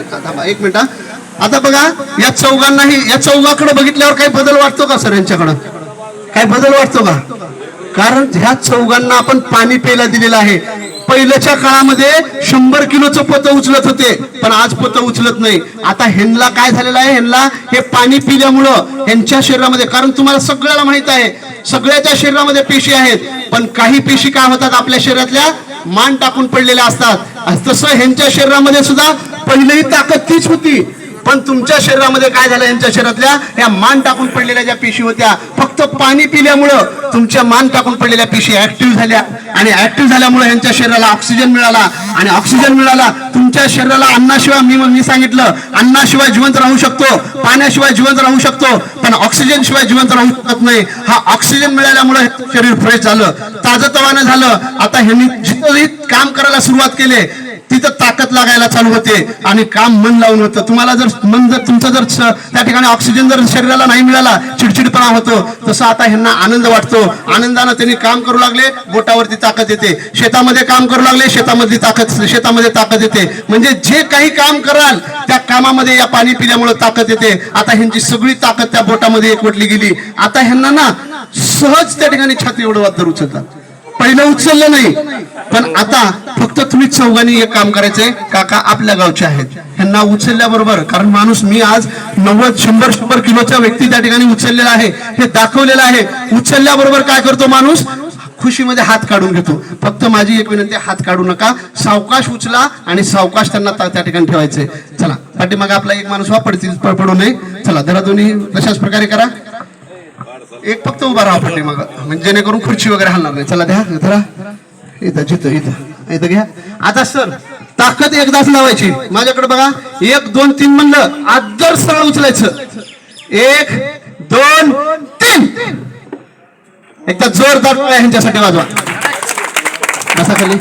करायचं एक मिनिट आता बघा या चौघांनाही या चौघाकडे बघितल्यावर काही बदल वाटतो का सर यांच्याकडं? काही बदल वाटतो का? कारण ह्या चौघांना आपण पाणी प्यायला दिलेलं आहे. पहिल्याच्या काळामध्ये शंभर किलोचं पत उचलत होते पण आज पत उचलत नाही. आता ह्यांना काय झालेलं आहे? ह्यांना हे पाणी पिल्यामुळं ह्यांच्या शरीरामध्ये कारण तुम्हाला सगळ्याला माहीत आहे सगळ्याच्या शरीरामध्ये पेशी आहेत पण काही पेशी काय होतात? आपल्या शरीरातल्या मान टाकून पडलेल्या असतात. तसं ह्यांच्या शरीरामध्ये सुद्धा पहिलेही ताकद तीच होती. पण तुमच्या शरीरामध्ये काय झालं? यांच्या शरीरातल्या या मान टाकून पडलेल्या ज्या पेशी होत्या फक्त पाणी पिल्यामुळं तुमच्या मान टाकून पडलेल्या पेशी ऍक्टिव्ह झाल्या. आणि ऍक्टिव्ह झाल्यामुळे यांच्या शरीराला ऑक्सिजन मिळाला. आणि ऑक्सिजन मिळाला तुमच्या शरीराला अन्नाशिवाय मी मी सांगितलं अन्नाशिवाय जिवंत राहू शकतो पाण्याशिवाय जिवंत राहू शकतो पण ऑक्सिजन शिवाय जिवंत राहू शकत नाही. हा ऑक्सिजन मिळाल्यामुळे शरीर फ्रेश झालं. ताजतवानं झालं. आता ह्यांनी जिथं काम करायला सुरुवात केली ताकद लागायला चालू होते आणि काम मन लावून होतं. तुम्हाला जर मन जर तुमचं जर त्या ठिकाणी ऑक्सिजन जर शरीराला नाही मिळाला चिडचिडपणा होतो. तसं आता ह्यांना आनंद वाटतो. आनंदानं त्यांनी काम करू लागले बोटावरती ताकद येते. शेतामध्ये काम करू लागले शेतामधली ताकद शेतामध्ये ताकद येते. म्हणजे जे काही काम कराल त्या कामामध्ये या पाणी पिल्यामुळे ताकद येते. आता ह्यांची सगळी ताकद त्या बोटामध्ये एकवटली गेली. आता ह्यांना ना सहज त्या ठिकाणी छाती एवढं वादर उचलतात. पहिलं उचललं नाही पण आता फक्त चौघांनी एक काम करायचंय. काका आपल्या गावचे आहेत. ह्यांना उचलल्याबरोबर कारण माणूस मी आज नव्वद शंभर शंभर किलोचा व्यक्ती त्या ठिकाणी उचललेला आहे. हे दाखवलेलं आहे. उचलल्याबरोबर काय करतो माणूस? खुशीमध्ये हात काढून घेतो. फक्त माझी एक विनंती हात काढू नका. सावकाश उचला आणि सावकाश त्यांना त्या त्या ठिकाणी ठेवायचे चला पाठीमाग आपला एक माणूस वापरतील पडू नये. चला धरा दोन्ही तशाच प्रकारे करा. एक फक्त उभा राहा पाठी मग म्हणजे जेणेकरून खुर्ची वगैरे हलणार नाही. चला द्या धरा. इथं जिथं इथं. इथं घ्या. आता सर ताकद एकदाच लावायची. माझ्याकडे बघा एक दोन तीन म्हणलं आदर सरळ उचलायचं. एक दोन तीन. एकदा जोरदार ह्यांच्यासाठी वाजवा. बसा खाली.